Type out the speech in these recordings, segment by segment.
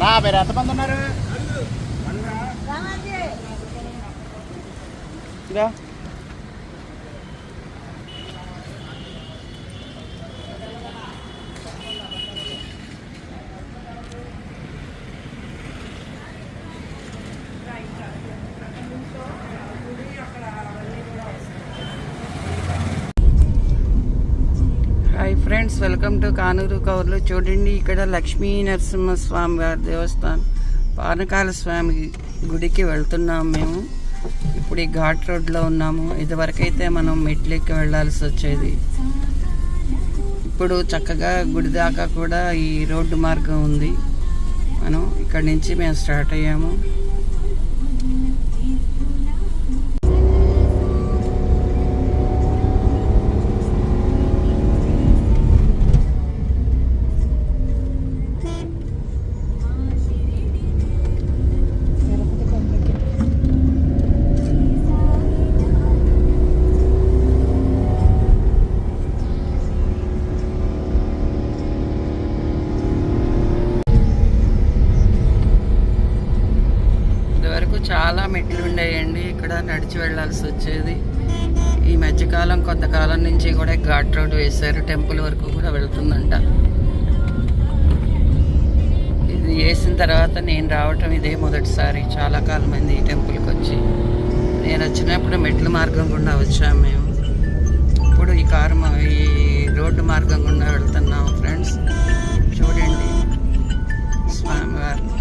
రా మీరు ఎంతమంది ఉన్నారు? ఇదా hi friends welcome to Kanuru కౌర్లు. చూడండి ఇక్కడ లక్ష్మీ నరసింహస్వామి వారి దేవస్థానం పానకాల స్వామి గుడికి వెళ్తున్నాము మేము. ఇప్పుడు ఈ ఘాట్ రోడ్లో ఉన్నాము. ఇదివరకైతే మనం మెట్లెక్కి వెళ్ళాల్సి వచ్చేది. ఇప్పుడు చక్కగా గుడి దాకా కూడా ఈ రోడ్డు మార్గం ఉంది. మనం ఇక్కడి నుంచి మేము స్టార్ట్ అయ్యాము. మెట్లు ఇక్కడ నడిచి వెళ్ళాల్సి వచ్చేది. ఈ మధ్యకాలం కొంతకాలం నుంచి కూడా ఘాట్ రోడ్ వేశారు. టెంపుల్ వరకు కూడా వెళ్తుందంట. ఇది వేసిన తర్వాత నేను రావటం ఇదే మొదటిసారి. చాలా కాలం అయింది ఈ టెంపుల్కి వచ్చి. నేను వచ్చినప్పుడు మెట్ల మార్గం గుండా వచ్చాము మేము. ఇప్పుడు ఈ కారు మా- ఈ రోడ్డు మార్గం గుండా వెళ్తున్నాం ఫ్రెండ్స్. చూడండి. స్వామివారిని.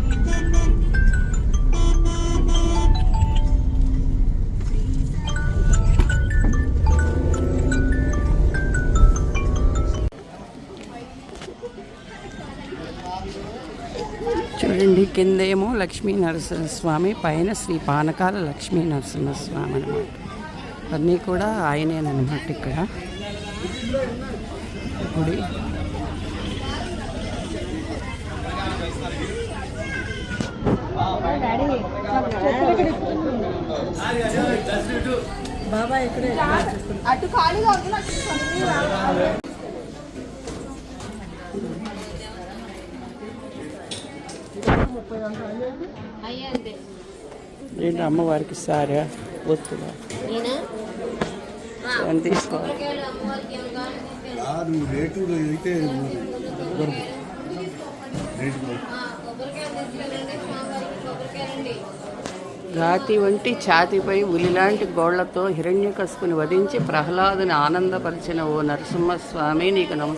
కిందేమో లక్ష్మీ నరసింహస్వామి పైన శ్రీ పానకాల లక్ష్మీ నరసింహస్వామి అనమాట అన్నీ కూడా ఆయనేనమాట ఇక్కడ. గుడి. అటు ఖాళీగా ఉంది అమ్మవారికి సారా? తీసుకోవాలి రేటు రాతి వంటి ఛాతిపై ఉలిలాంటి గోళ్ళతో హిరణ్యకశిపుని వధించి ప్రహ్లాదుని ఆనందపరిచిన ఓ నరసింహస్వామి నీకు నమ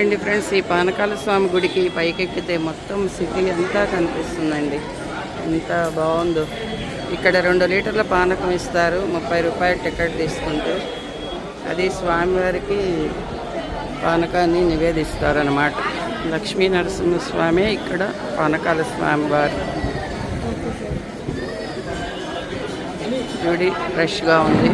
చూడండి ఫ్రెండ్స్ ఈ పానకాల స్వామి గుడికి పైకెక్కితే మొత్తం సిటీ అంతా కనిపిస్తుందండి. ఎంత బాగుందో. ఇక్కడ రెండు లీటర్ల పానకం ఇస్తారు ముప్పై రూపాయల టికెట్ తీసుకుంటూ. అది స్వామివారికి పానకాన్ని నివేదిస్తారనమాట లక్ష్మీ నరసింహస్వామి ఇక్కడ పానకాల స్వామివారు. గుడి ఫ్రెష్గా ఉంది.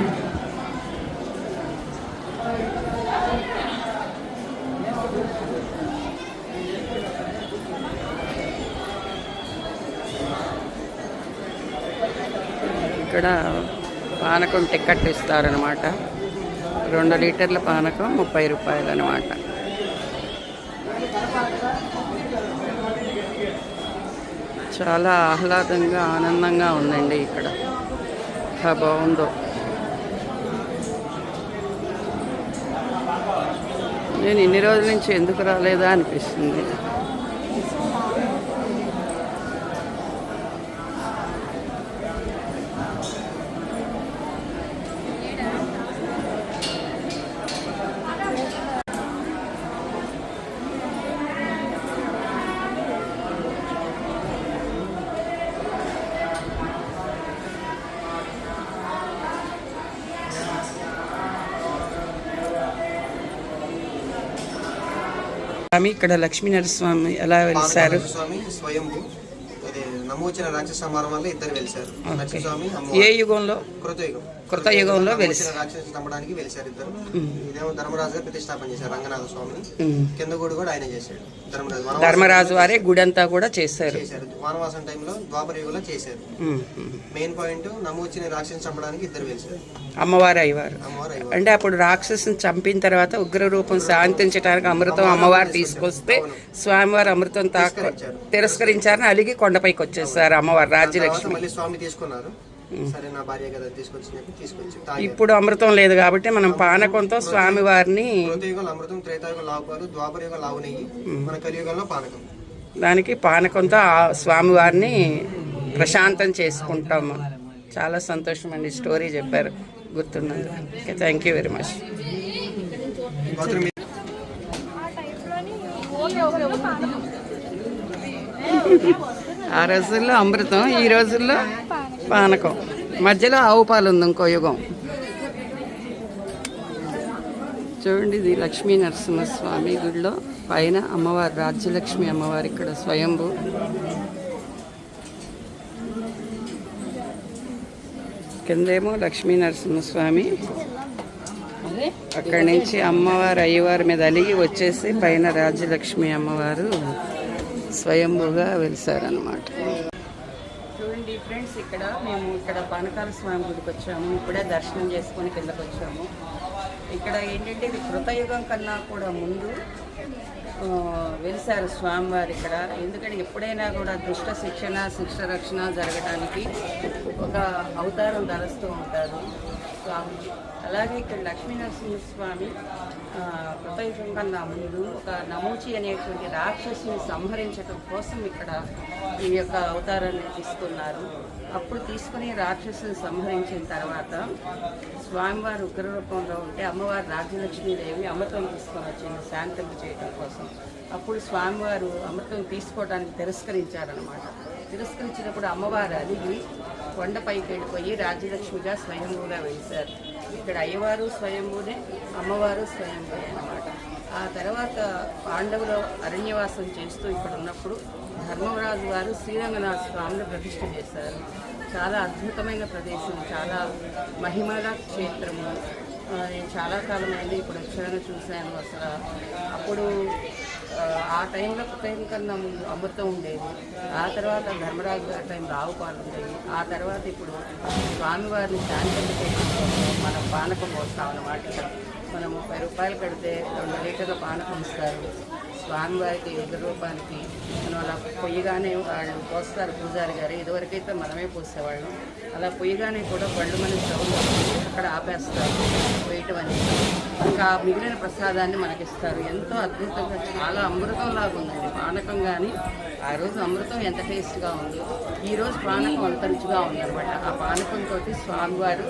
ఇక్కడ పానకం టికెట్ ఇస్తారనమాట రెండు లీటర్ల పానకం ముప్పై రూపాయలు అనమాట చాలా ఆహ్లాదంగా ఆనందంగా ఉందండి ఇక్కడ. బాగుందో. నేను ఇన్ని రోజుల నుంచి ఎందుకు రాలేదా అనిపిస్తుంది. స్వామి ఇక్కడ లక్ష్మీ నరసింహస్వామి ఎలా వెలిసారు? స్వయంభు నమోచిన వల్ల ఇద్దరు లక్ష్మీస్వామి ఏ యుగంలో? కృతయుగం. కృతయుగంలో వెలిసి రాక్షసుని చంపడానికి వెలిశారు ఇద్దరు. ఇదేమో ధర్మరాజు గారు ప్రతిష్టాపన చేశారు రంగనాథ స్వామిని. కింద గుడి కూడా ఆయన చేశాడు ధర్మరాజు. ధర్మరాజు వారే గుడి అంతా కూడా చేశారు. చేశారు. వనవాసం టైంలో ద్వాపర యుగంలో చేశారు. మెయిన్ పాయింట్ నమోచిన రాక్షసుని చంపడానికి ఇద్దరు వెలిశారు. అమ్మవారు అయ్యవారు. అంటే అప్పుడు రాక్షసుని చంపిన తర్వాత ఉగ్ర రూపం శాంతించడానికి అమృతం అమ్మవారు తీసుకొస్తే స్వామివారు అమృతం తాక తిరస్కరించారని అలిగి కొండపైకి వచ్చేసారు అమ్మవారు రాజ్యలక్ష్మి. మళ్ళీ స్వామి తీసుకున్నారు. సరే నా భార్య కదా తీసుకొచ్చి తీసుకొచ్చి ఇప్పుడు అమృతం లేదు కాబట్టి మనం పానకంతో స్వామివారిని కృతయుగంలో అమృతం నెయ్యి మన కలియుగంలో పానకం. దానికి పానకంతో ఆ స్వామివారిని ప్రశాంతం చేసుకుంటాము. చాలా సంతోషం అండి స్టోరీ చెప్పారు గుర్తున్నది okay thank you very much ఆ రోజుల్లో అమృతం ఈ రోజుల్లో పానకం. మధ్యలో ఆవు పాలు ఉంది ఇంకో యుగం. చూడండి ఇది లక్ష్మీ నరసింహస్వామి గుడిలో. పైన అమ్మవారు రాజ్యలక్ష్మి అమ్మవారు ఇక్కడ స్వయంభూ. కిందేమో లక్ష్మీ నరసింహస్వామి. అక్కడి నుంచి అమ్మవారు అయ్యవారి మీద అలిగి వచ్చేసి పైన రాజ్యలక్ష్మి అమ్మవారు స్వయంభూగా వెలిసారనమాట ఫ్రెండ్స్ ఇక్కడ మేము ఇక్కడ పానకాల స్వామి గుడికి వచ్చాము. ఇప్పుడే దర్శనం చేసుకొని కిందకు వచ్చాము. ఇక్కడ ఏంటంటే ఇది కృతయుగం కన్నా కూడా ముందు వెలిసారు స్వామివారు ఇక్కడ. ఎందుకంటే ఎప్పుడైనా కూడా దుష్ట శిక్షణ శిక్ష రక్షణ జరగడానికి ఒక అవతారం ధరస్తూ ఉంటారు. స్వామి. అలాగే ఇక్కడ లక్ష్మీనరసింహస్వామి ఆ, కృతయుగం కన్నా ముందు ఒక నమూచి అనేటువంటి రాక్షసుని సంహరించడం కోసం ఇక్కడ ఈ యొక్క అవతారాన్ని తీసుకున్నారు. అప్పుడు తీసుకుని రాక్షసుని సంహరించిన తర్వాత స్వామివారు ఉగ్రరూపంలో ఉంటే అమ్మవారు రాజ్యలక్ష్మీదేవి అమృతం తీసుకొని వచ్చింది శాంతింప చేయడం కోసం. అప్పుడు స్వామివారు అమృతం తీసుకోవడానికి తిరస్కరించారనమాట తిరస్కరించినప్పుడు అమ్మవారు అలిగి కొండపైకి వెళ్ళిపోయి రాజ్యలక్ష్మిగా స్వయంభూగా వెలిశారు. ఇక్కడ అయ్యవారు స్వయంభూనే అమ్మవారు స్వయంభూనే అన్నమాట. ఆ తర్వాత పాండవులు అరణ్యవాసం చేస్తూ ఇక్కడ ఉన్నప్పుడు ధర్మరాజు వారు శ్రీరంగనాథ స్వామిని ప్రతిష్ఠ చేశారు. చాలా అద్భుతమైన ప్రదేశం చాలా మహిమల క్షేత్రము. నేను చాలా కాలం అయింది ఇప్పుడు వచ్చాను చూశాను అసలు. అప్పుడు ఆ, టైంలో టైం కన్నా ముందు అమృతం ఉండేది. ఆ తర్వాత ధర్మరాజు గారి టైం ఆవు పాలు ఉండేవి. ఆ తర్వాత ఇప్పుడు స్వామివారిని శాంతి మనం పానకం పోస్తాం అన్నమాట మనం ముప్పై రూపాయలు కడితే రెండు లీటర్ల పానకం ఇస్తారు. స్వామివారికి ఎదురు రూపానికి మనం అలా పొయ్యిగానే వాళ్ళు పోస్తారు పూజారి గారు. ఇదివరకైతే మనమే పోసేవాళ్ళం. అలా పొయ్యిగానే కూడా పళ్ళు మనకి సౌండ్ అక్కడ ఆపేస్తారు. వేయటం అనేది ఇంకా మిగిలిన ప్రసాదాన్ని మనకిస్తారు. ఎంతో అద్భుతంగా చాలా అమృతంలాగా ఉందండి. పానకం కానీ ఆ రోజు అమృతం ఎంత టేస్ట్గా ఉంది ఈరోజు పానకం అంత రుచిగా ఉందన్నమాట. ఆ పానకంతో స్వామివారు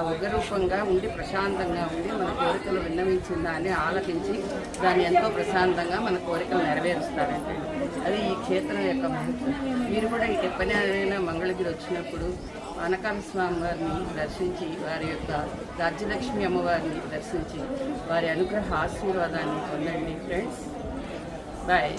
ఉగ్రరూపంగా ఉండి ప్రశాంతంగా ఉండి మన కోరికలు విన్నవించిందా అని ఆలకించి దాన్ని ఎంతో ప్రశాంతంగా మన కోరికలు నెరవేరుస్తారంటే అది ఈ క్షేత్రం యొక్క మహత్వం. మీరు కూడా ఈ మంగళగిరి వచ్చినప్పుడు అనకాల స్వామి వారిని దర్శించి వారి యొక్క రాజ్యలక్ష్మి అమ్మవారిని దర్శించి వారి అనుగ్రహ ఆశీర్వాదాన్ని పొందండి ఫ్రెండ్స్. బాయ్.